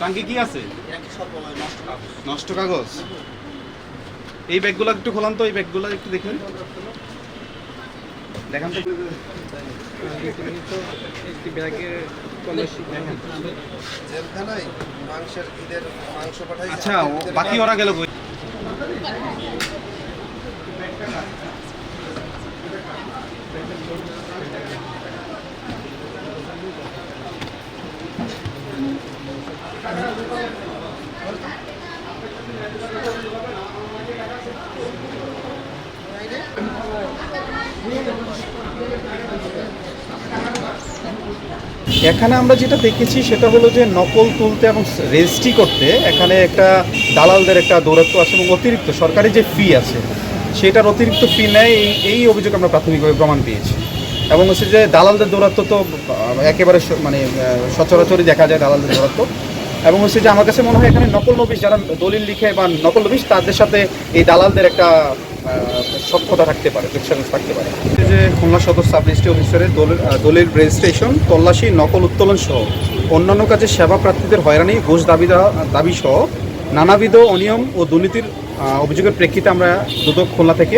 টাঙ্কি কি আছে? নষ্ট কাগজ। এই ব্যাগগুলো একটু খোলান তো এই ব্যাগগুলো একটু দেখুন দেখান তো। একটি আচ্ছা বাকি ওরা গেল কই? এখানে আমরা যেটা দেখেছি সেটা হলো যে নকল তুলতে এবং রেজিস্ট্রি করতে এখানে একটা দালালদের একটা দৌরত্ব আছে এবং অতিরিক্ত সরকারি যে ফি আছে সেটার অতিরিক্ত ফি নেয় এই এই অভিযোগ আমরা প্রাথমিকভাবে প্রমাণ পেয়েছি। এবং হচ্ছে যে দালালদের দৌরাত্ম তো একেবারে মানে সচরাচরই দেখা যায় দালালদের দৌরাত্ম এবং হচ্ছে যে আমার কাছে মনে হয় এখানে নকল নবিশ যারা দলিল লিখে বা নকল নবিশ, তাদের সাথে এই দালালদের একটা সক্ষতা থাকতে পারে প্রেক্ষাংশ থাকতে পারে। যে খুলনা সদর সাব রেজিস্ট্রি অফিসারের দলিল দলিল রেজিস্ট্রেশন তল্লাশি, নকল উত্তোলন সহ অন্যান্য কাজে সেবা প্রার্থীদের হয়রানি, ঘুষ দাবি দাবি সহ নানাবিধ অনিয়ম ও দুর্নীতির অভিযোগের প্রেক্ষিতে আমরা দুদক খুলনা থেকে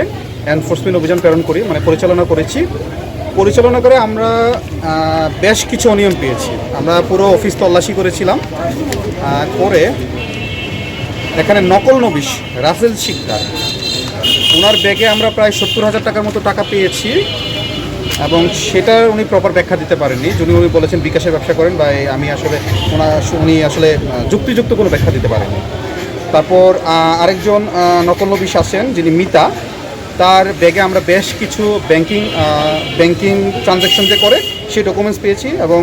এনফোর্সমেন্ট অভিযান প্রেরণ করি মানে পরিচালনা করেছি। পরিচালনা করে আমরা বেশ কিছু অনিয়ম পেয়েছি। আমরা পুরো অফিস তল্লাশি করেছিলাম। করে এখানে নকল নবিশ রাসেল শিকদার ওনার ব্যাগে আমরা প্রায় সত্তর হাজার টাকার মতো টাকা পেয়েছি এবং সেটার উনি প্রপার ব্যাখ্যা দিতে পারেননি। যিনি উনি বলেছেন বিকাশের ব্যবসা করেন বা আমি আসলে ওনার উনি আসলে যুক্তিযুক্ত কোনো ব্যাখ্যা দিতে পারেননি। তারপর আরেকজন আহ, নকল নবিশ আছেন যিনি মিতা। তার ব্যাগে আমরা বেশ কিছু ব্যাংকিং ব্যাংকিং ট্রানজ্যাকশন যে করে সেই ডকুমেন্টস পেয়েছি এবং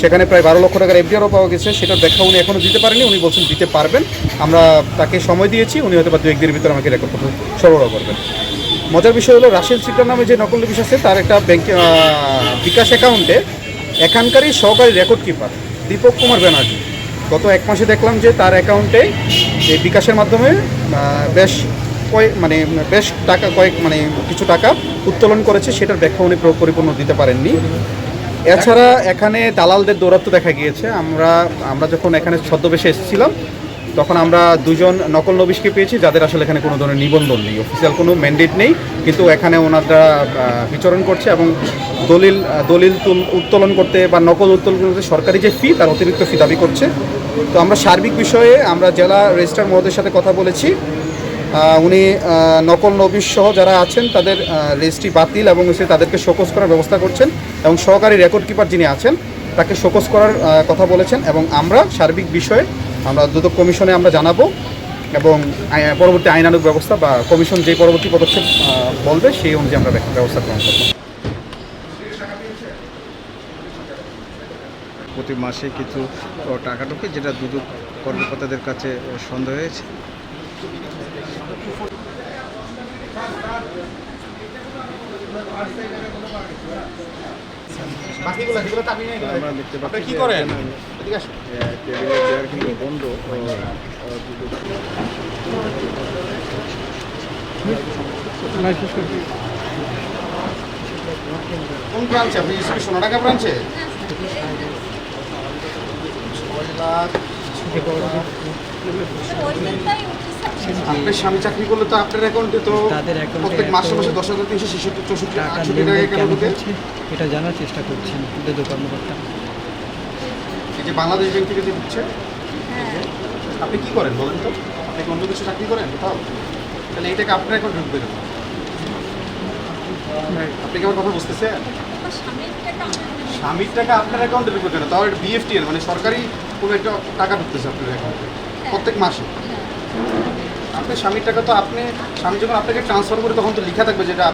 সেখানে প্রায় বারো লক্ষ টাকার এফডিআরও পাওয়া গেছে। সেটার ব্যাখ্যা উনি এখনও দিতে পারেনি উনি বলছেন দিতে পারবেন। আমরা তাকে সময় দিয়েছি। উনি হয়তো বা দু একদিনের ভিতরে আমাকে রেকর্ড সরবরাহ করবেন। মজার বিষয় হলো রাশেদ সিকদার নামে যে নকল নবিশ আছে তার একটা ব্যাংক বিকাশ অ্যাকাউন্টে এখানকারই সহকারী রেকর্ড কিপার দীপক কুমার ব্যানার্জি। গত এক মাসে দেখলাম যে তার অ্যাকাউন্টে এই বিকাশের মাধ্যমে বেশ কয়েক মানে বেশ টাকা, কয়েক মানে কিছু টাকা উত্তোলন করেছে, সেটার ব্যাখ্যা উনি পুরো পরিপূর্ণ দিতে পারেননি। এছাড়া এখানে দালালদের দৌরাত্ম দেখা গিয়েছে। আমরা আমরা যখন এখানে ছদ্মবেশে এসেছিলাম, তখন আমরা দুজন নকল নবিশকে পেয়েছি, যাদের আসলে এখানে কোনো ধরনের নিবন্ধন নেই। অফিসিয়াল কোনো ম্যান্ডেট নেই, কিন্তু এখানে ওনারা বিচরণ করছে এবং দলিল দলিল উত্তোলন করতে বা নকল উত্তোলন করতে সরকারি যে ফি তার অতিরিক্ত ফি দাবি করছে। তো আমরা সার্বিক বিষয়ে আমরা জেলা রেজিস্ট্রার মহোদয়ের সাথে কথা বলেছি। উনি নকল নবিশ সহ যারা আছেন, তাদের রেজিস্ট্রি বাতিল এবং সে তাদেরকে শোকজ করার ব্যবস্থা করছেন এবং সহকারী রেকর্ড কিপার যিনি আছেন, তাকে শোকজ করার কথা বলেছেন এবং আমরা সার্বিক বিষয়ে আমরা দুদক কমিশনে আমরা জানাব এবং পরবর্তী আইনানুগ ব্যবস্থা বা কমিশন যে পরবর্তী পদক্ষেপ বলবে সেই অনুযায়ী আমরা ব্যবস্থা গ্রহণ করব। প্রতি মাসে কিছু টাকা ঢোকে যেটা দুদক কর্মকর্তাদের কাছে সন্দেহ হয়েছে। আমরা দেখতে পাচ্ছি কি করেন? টেবিলের চেয়ার কিন্তু বন্ধ কোন ব্রাঞ্চে? আপনি সোনাডাঙ্গা ব্রাঞ্চে? আপনার স্বামী চাকরি করলে তো আপনার অ্যাকাউন্টে তো প্রত্যেক মাসে মাসে দশ হাজার তিনশো ছেষট্টি চৌষট্টি টাকা আটষট্টি টাকা কেন ঢুকে এটা জানার চেষ্টা করছেন দুদক কর্মকর্তা এই যে বাংলাদেশ ব্যাংক থেকে যে ঢুকছে আপনি কি করেন বলেন তো? আপনি অন্য কিছু চাকরি করেন কোথাও? তাহলে এই টাকা আপনার অ্যাকাউন্ট ঢুকবে কেন? আপনি কি আমার কথা বুঝতেছেন? স্বামীর টাকা আপনার অ্যাকাউন্টে ঢুকবে কেন? তাও এটা বিএফটিএল মানে সরকারি কোনো একটা টাকা ঢুকতেছে আপনার অ্যাকাউন্টে প্রত্যেক মাসে। আপনি স্বামীর টাকা তো আপনি স্বামী যখন আপনাকে ট্রান্সফার করে তখন তো লেখা থাকবে যেটা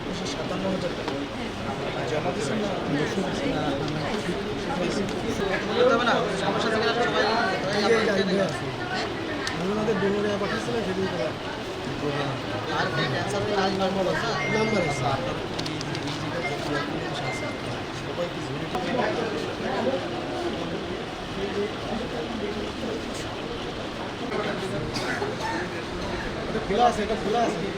খোলা আছে এটা খোলা আছে।